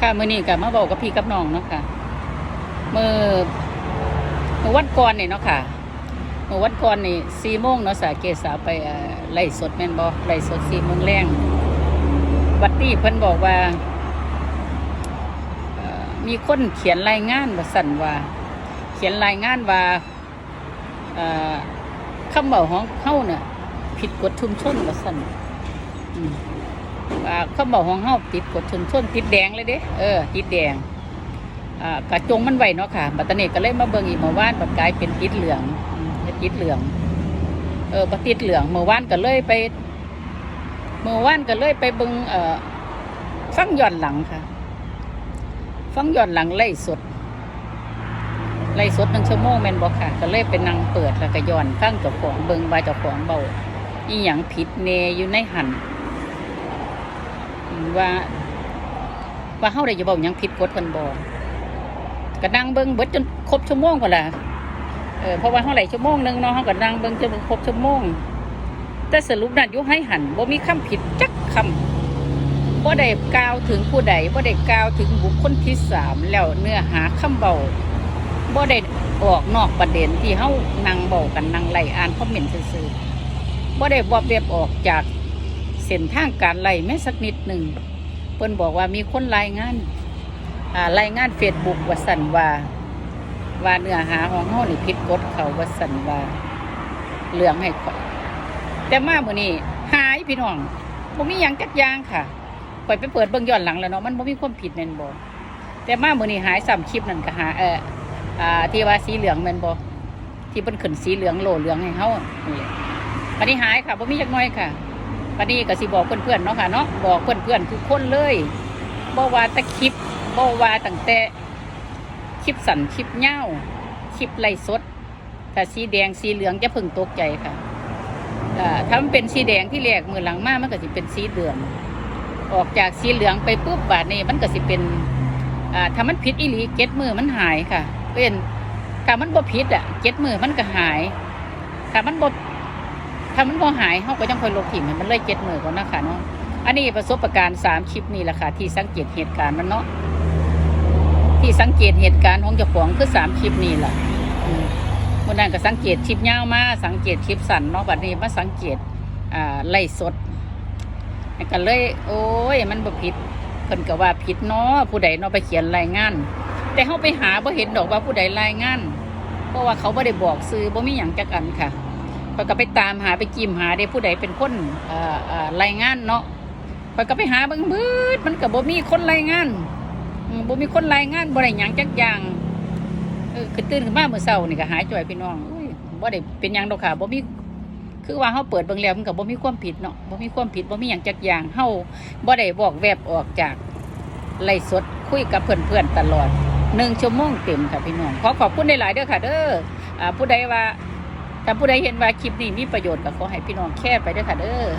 ค่ะมือนี้ก็มาบอกกับพี่กับน้องเนาะค่ะเมื่อเมื่อวันก่อนนี่เนาะค่ะเมื่อวันก่อนนี่สี่โมงเนาะสาเกษาไปไล่สดแม่นบ่ไล่สดสี่โมงแรงวัดนี้เพิ่นบอกว่ามีคนเขียนรายงานว่าสั่นว่า เขียนรายงานว่าคำเบาของเฮาเนี่ยผิดกฎชุมชนว่าสั่นอืม เขาบอกของเฮาติดกดชนชนติดแดงเลยเด้เออติดแดงกระจงมันไหวเนาะค่ะ บัตรนี้ก็เลยมาเบิ่งอีกเมื่อวานบัดกลายเป็นติดเหลืองติดเหลือง เออบัติดเหลืองเมื่อวานก็เลยไป เมื่อวานก็เลยไปเบิ่งเอ่อฟังย้อนหลังค่ะ ฟังย้อนหลังไล่สดไล่สดหนึ่งชั่วโมงแมนบ่ค่ะ ก็เลยไปนั่งเปิดแล้วก็ย้อนฟังเจ้าของเบิ่งว่าเจ้าของเบาอีหยังผิดเนอยู่ในหัน ว่าว่าเฮาได้จะบอกยังผิดกฎเพิ่นบ่ก็นั่งเบิ่งเบิดจนครบชั่วโมงพุ่นล่ะเออเพราะว่าเฮาไหลชั่วโมงหนึงเนาะเฮาก็นั่งเบิ่งจนครบชั่วโมง แต่สรุปนั้นอยู่ให้หันบ่มีคำผิดจักคำบ่ได้กล่าวถึงผู้ใดบ่ได้กล่าวถึงบุคคลที่สามแล้วเนื้อหาคำเบาบ่ได้ออกนอกประเด็นที่เฮานั่งเบากันนั่งไล่อ่านคอมเมนต์ซื่อๆบ่ได้บอเบียบออกจาก เส้นทางการไล่แม้สักนิดหนึ่งเพิ่นบอกว่ามีคนรายงานรายงานเฟซบุ๊กว่าสันว่าว่าเนื้อหาของเฮานี่ผิดกฎเขาว่าสันว่าเหลืองให้ข่อยแต่มาเมื้อนี้หายพี่น้องบ่มีหยังจักอย่างค่ะข่อยไปเปิดเบิ่งย้อนหลังแล้วเนาะมันบ่มีความผิดแม่นบ่แต่มาเมื้อนี้หายซ้ำคลิปนั่นก็หาเอออ่าที่ว่าสีเหลืองแม่นบ่ที่เพิ่นขึ้นสีเหลืองโลเหลืองให้เฮานั่นแหละบัดนี้หายค่ะบ่มีจักหน้อยค่ะ วันนี้ก็สิบอกเพื่อนๆเนาะค่ะเนาะบอกเพื่อนๆทุกคนเลยบ่ว่าแตะคลิปบ่ว่าตั้งแต่คลิปสั่นคลิปเง่าคลิปไล่สดถ้าสีแดงสีเหลืองจะพิ่งตกใจค่ะอ่าถ้ามันเป็นสีแดงที่แรกมือหลังมามันก็สิเป็นสีเหลืองออกจากสีเหลืองไปปุ๊บบาดนี้มันก็สิเป็นถ้ามันผิดอีหลีเก็ดมือมันหายค่ะเป็นถ้ามันบ่ผิดอะเก็ดมือมันก็หายถ้ามันบ่ ถ้ามันบ่หายเขาก็ยังคอยลบถิ่มมันเลยเจ็ดมือก่อนนะคะเนาะอันนี้ประสบการณ์สามคลิปนี่แหละค่ะ ที่สังเกตเหตุการณ์มันเนาะที่สังเกตเหตุการณ์ของเจ้าของคือสามคลิปนี่แหละอืมวันนั้นก็สังเกตคลิปยาวมาสังเกตคลิปสั้นเนาะบัดนี้มาสังเกตอ่าไล่สดก็เลย โอ้ย มันบ่ผิดเพิ่นก็ว่าผิดเนาะผู้ใดเนาะไปเขียนรายงาน แต่เฮาไปหาบ่เห็นดอกว่าผู้ใดรายงาน เพราะว่าเขาบ่ได้บอกซื้อบ่มีหยังจักอันค่ะ อยก็ไปตามหาไปกิมหาเด้ผู้ใดเป็นคนรายงานเนาะข้อยก็ไปหาเบิ่งมืดมันก็บบ่มีคนรายงานบ่มีคนรายงานบ่ได้หยังจักอย่างเออคือตื่นขึ้นมาเมื่อเช้านี่ก็หายจ่อยพี่น้องอุ้ยบ่ได้เป็นหยังดอกค่ะบ่มีคือว่าเฮาเปิดเบิ่งแล้วมันก็บ่มีความผิดเนาะบ่มีความผิดบ่มีหยังจักอย่างเฮาบ่ได้บอกแวบออกจากไลฟ์สดคุยกับเพื่อนๆตลอดหนึ่งชั่วโมงเต็มค่ะพี่น้องขอขอบคุณหลายๆเด้อค่ะ เด้ออ่าผู้ใดว่า ถ้าผู้ใดเห็นว่าคลิปนี้มีประโยชน์ก็ขอให้พี่น้องแค่ไปด้วยค่ะเด้อ